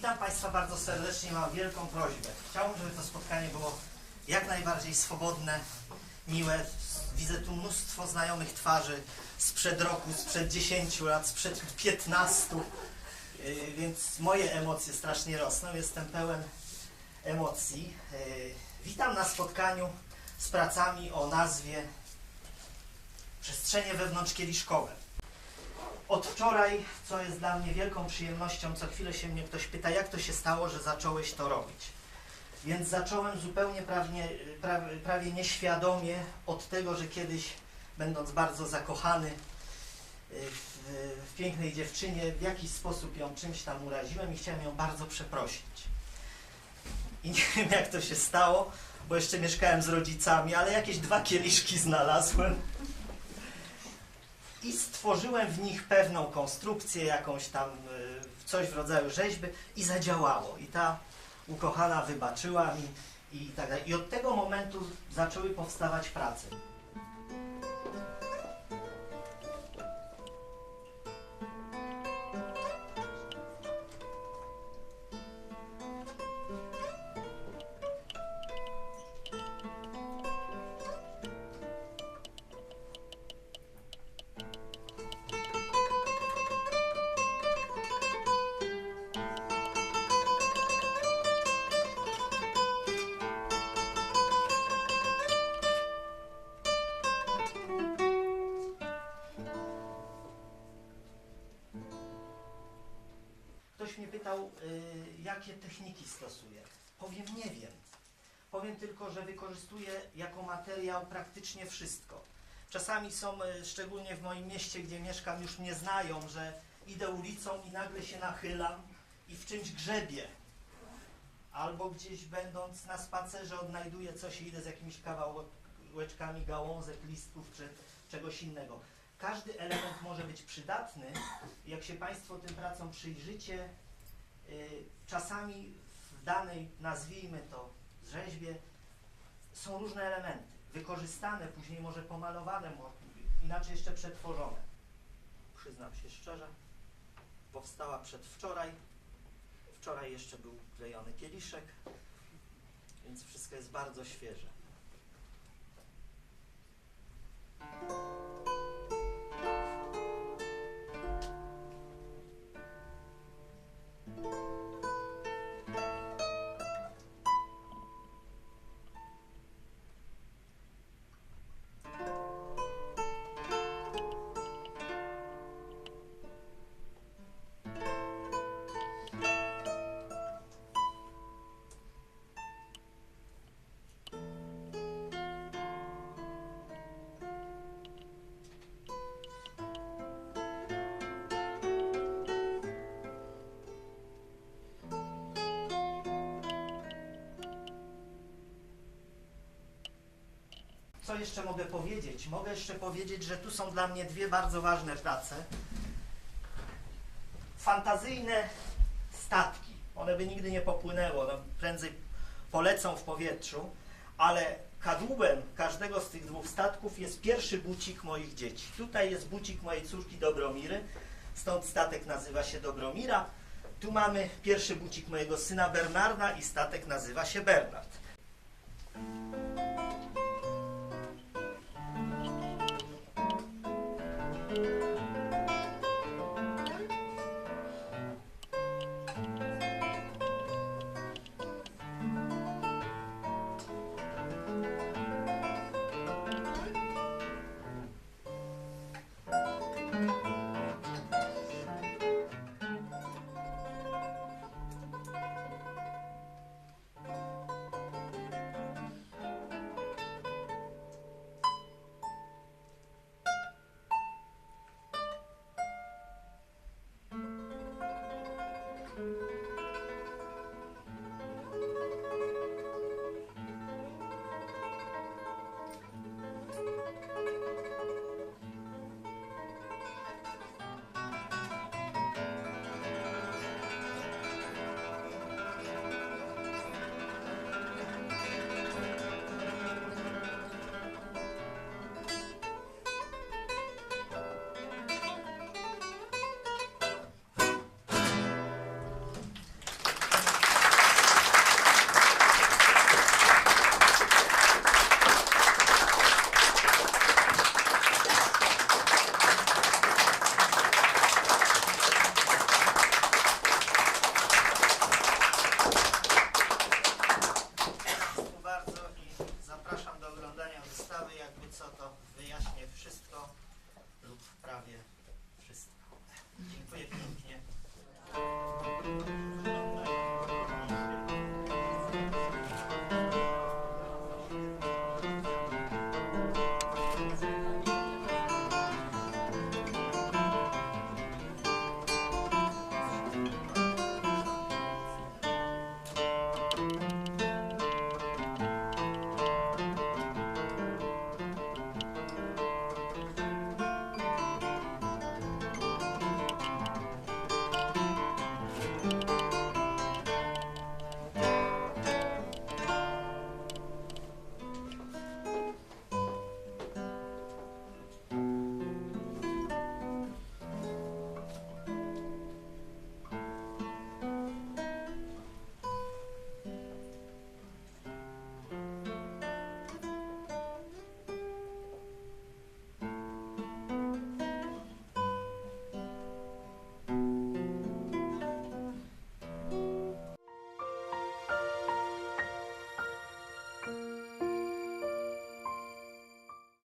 Państwa bardzo serdecznie. Mam wielką prośbę. Chciałbym, żeby to spotkanie było jak najbardziej swobodne, miłe. Widzę tu mnóstwo znajomych twarzy sprzed roku, sprzed 10 lat, sprzed 15. Yy, Więc moje emocje strasznie rosną. Jestem pełen emocji. Yy, Witam na spotkaniu z pracami o nazwie Przestrzenie wewnątrzkieliszkowe. Od wczoraj, co jest dla mnie wielką przyjemnością, co chwilę się mnie ktoś pyta, jak to się stało, że zacząłeś to robić. Więc zacząłem zupełnie prawie, prawie, prawie nieświadomie od tego, że kiedyś, będąc bardzo zakochany y, w, w pięknej dziewczynie, w jakiś sposób ją czymś tam uraziłem i chciałem ją bardzo przeprosić. I nie wiem, jak to się stało, bo jeszcze mieszkałem z rodzicami, ale jakieś dwa kieliszki znalazłem i stworzyłem w nich pewną konstrukcję, jakąś tam y, coś w rodzaju rzeźby i zadziałało. I ta ukochana wybaczyła mi i tak dalej. I od tego momentu zaczęły powstawać prace. Y, jakie techniki stosuję. Powiem, nie wiem. Powiem tylko, że wykorzystuję jako materiał praktycznie wszystko. Czasami są, y, szczególnie w moim mieście, gdzie mieszkam, już mnie znają, że idę ulicą i nagle się nachylam i w czymś grzebię. Albo gdzieś będąc na spacerze odnajduję coś i idę z jakimiś kawałeczkami gałązek, listków czy czegoś innego. Każdy element może być przydatny. Jak się Państwo tym pracom przyjrzycie, czasami w danej, nazwijmy to, rzeźbie są różne elementy. Wykorzystane, później może pomalowane, inaczej jeszcze przetworzone. Przyznam się szczerze, powstała przedwczoraj. Wczoraj jeszcze był klejony kieliszek, więc wszystko jest bardzo świeże. Jeszcze mogę powiedzieć? Mogę jeszcze powiedzieć, że tu są dla mnie dwie bardzo ważne prace. Fantazyjne statki. One by nigdy nie popłynęły, one prędzej polecą w powietrzu, ale kadłubem każdego z tych dwóch statków jest pierwszy bucik moich dzieci. Tutaj jest bucik mojej córki Dobromiry, stąd statek nazywa się Dobromira. Tu mamy pierwszy bucik mojego syna Bernarda i statek nazywa się Bernard.